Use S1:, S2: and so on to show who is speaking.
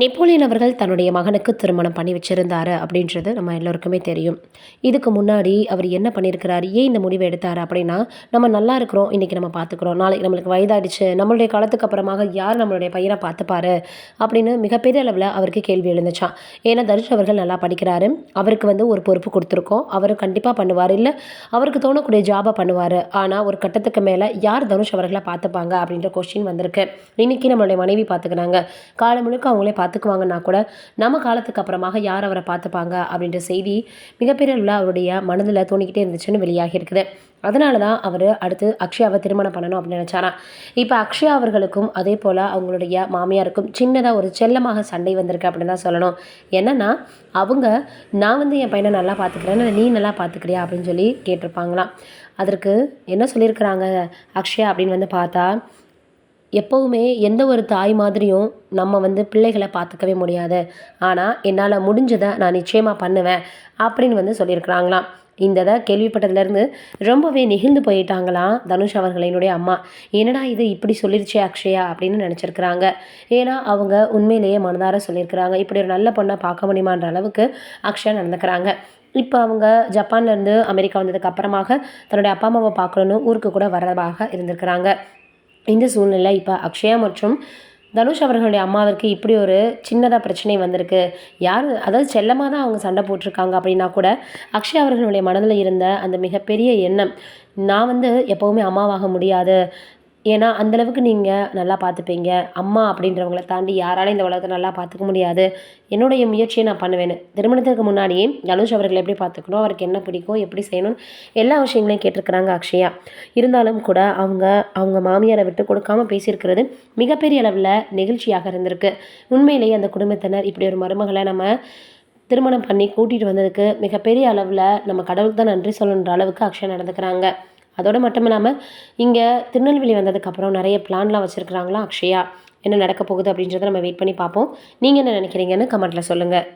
S1: Napoleon அவர்கள் தன்னுடைய மகனுக்கு திருமணம் பண்ணி வச்சிருந்தாரு அப்படின்றது நம்ம எல்லோருக்குமே தெரியும். இதுக்கு முன்னாடி அவர் என்ன பண்ணியிருக்கிறார்? ஏன் இந்த முடிவை எடுத்தார் அப்படின்னா நம்ம நல்லா இருக்கிறோம் இன்றைக்கி நம்ம பார்த்துக்கிறோம். நாளைக்கு நம்மளுக்கு வயதாயிடுச்சு நம்மளுடைய காலத்துக்கு அப்புறமாக யார் நம்மளுடைய பையனை பார்த்துப்பாரு? அப்படின்னு மிகப்பெரிய அளவில் அவருக்கு கேள்வி எழுந்துச்சான் ஏன்னா தனுஷ் அவர்கள் நல்லா படிக்கிறாரு. அவருக்கு வந்து ஒரு பொறுப்பு கொடுத்துருக்கோம். அவர் கண்டிப்பாக பண்ணுவார். இல்லை அவருக்கு தோணக்கூடிய ஜாபை பண்ணுவார். ஆனால் ஒரு கட்டத்துக்கு மேலே யார் தனுஷ் அவர்களை பார்த்துப்பாங்க அப்படின்ற கொஸ்டின் வந்திருக்கு. இன்றைக்கி நம்மளுடைய மனைவி பார்த்துக்கிறாங்க. காலம் முழுக்க அவங்களே பார்த்துக்குவாங்கன்னா கூட நம்ம காலத்துக்கு அப்புறமாக யார் அவரை பார்த்துப்பாங்க அப்படின்ற செய்தி மிகப்பெரிய அளவில் அவருடைய மனதில் தோணிக்கிட்டே இருந்துச்சுன்னு வெளியாகி இருக்குது. அதனால தான் அவர் அடுத்து அக்ஷயாவை திருமணம் பண்ணணும் அப்படின்னு நினச்சாராம். இப்போ அக்ஷயா அவர்களுக்கும் அதே போல் அவங்களுடைய மாமியாருக்கும் சின்னதாக ஒரு செல்லமாக சண்டை வந்திருக்கு அப்படின்னு தான் சொல்லணும். என்னென்னா அவங்க நான் வந்து என் பையனை நல்லா பார்த்துக்கிறேன். நீ நல்லா பார்த்துக்கிறியா? அப்படின்னு சொல்லி கேட்டிருப்பாங்களாம். அதற்கு என்ன சொல்லியிருக்கிறாங்க அக்ஷயா அப்படின்னு வந்து பார்த்தா எப்போவுமே எந்த ஒரு தாய் மாதிரியும் நம்ம வந்து பிள்ளைகளை பார்த்துக்கவே முடியாது. ஆனால் என்னால் முடிஞ்சதை நான் நிச்சயமாக பண்ணுவேன் அப்படின்னு வந்து சொல்லியிருக்கிறாங்களாம். இந்த இதை கேள்விப்பட்டதுலேருந்து ரொம்பவே நெகிழ்ந்து போயிட்டாங்களாம் தனுஷ் அவர்களினுடைய அம்மா. என்னடா இது இப்படி சொல்லிருச்சே அக்ஷயா அப்படின்னு நினச்சிருக்கிறாங்க. ஏன்னா அவங்க உண்மையிலேயே மனதார சொல்லியிருக்கிறாங்க. இப்படி ஒரு நல்ல பொண்ணை பார்க்க முடியுமான்ற அளவுக்கு அக்ஷயா நடந்துக்கிறாங்க. இப்போ அவங்க ஜப்பான்லேருந்து அமெரிக்கா வந்ததுக்கு அப்புறமாக தன்னுடைய அப்பா அம்மாவை பார்க்கணுன்னு ஊருக்கு கூட வரதாக இருந்திருக்கிறாங்க. இந்த சூழ்நிலை இப்போ அக்ஷயா மற்றும் தனுஷ் அவர்களுடைய அம்மாவிற்கு இப்படி ஒரு சின்னதாக பிரச்சனை வந்திருக்கு. யார் அதாவது செல்லமாக தான் அவங்க சண்டை போட்டிருக்காங்க அப்படின்னா கூட அக்ஷயா அவர்களுடைய மனதில் இருந்த அந்த மிகப்பெரிய எண்ணம் நான் வந்து எப்போவுமே அம்மாவாக முடியாது ஏன்னா அந்தளவுக்கு நீங்கள் நல்லா பார்த்துப்பீங்க. அம்மா அப்படின்றவங்கள தாண்டி யாராலும் இந்த உலகத்தை நல்லா பார்த்துக்க முடியாது. என்னுடைய முயற்சியை நான் பண்ணுவேன். திருமணத்துக்கு முன்னாடியே தனுஷ் அவர்களை எப்படி பார்த்துக்கணும்? அவருக்கு என்ன பிடிக்கும்? எப்படி செய்யணும்னு எல்லா விஷயங்களையும் கேட்டிருக்கிறாங்க அக்ஷயா. இருந்தாலும் கூட அவங்க அவங்க மாமியாரை விட்டு கொடுக்காம பேசியிருக்கிறது மிகப்பெரிய அளவில் நெகிழ்ச்சியாக இருந்திருக்கு. உண்மையிலேயே அந்த குடும்பத்தினர் இப்படி ஒரு மருமகளை நம்ம திருமணம் பண்ணி கூட்டிகிட்டு வந்ததுக்கு மிகப்பெரிய அளவில் நம்ம கடவுளுக்கு தான் நன்றி சொல்லணுன்ற அளவுக்கு அக்ஷயா நடந்துக்கிறாங்க. அதோடு மட்டும் இல்லாமல் இங்கே திருநெல்வேலி வந்ததுக்கப்புறம் நிறைய பிளான்லாம் வச்சுருக்குறாங்களா அக்ஷயா? என்ன நடக்க போகுது அப்படின்றத நம்ம வெயிட் பண்ணி பார்ப்போம். நீங்கள் என்ன நினைக்கிறீங்கன்னு கமெண்ட்டில் சொல்லுங்கள்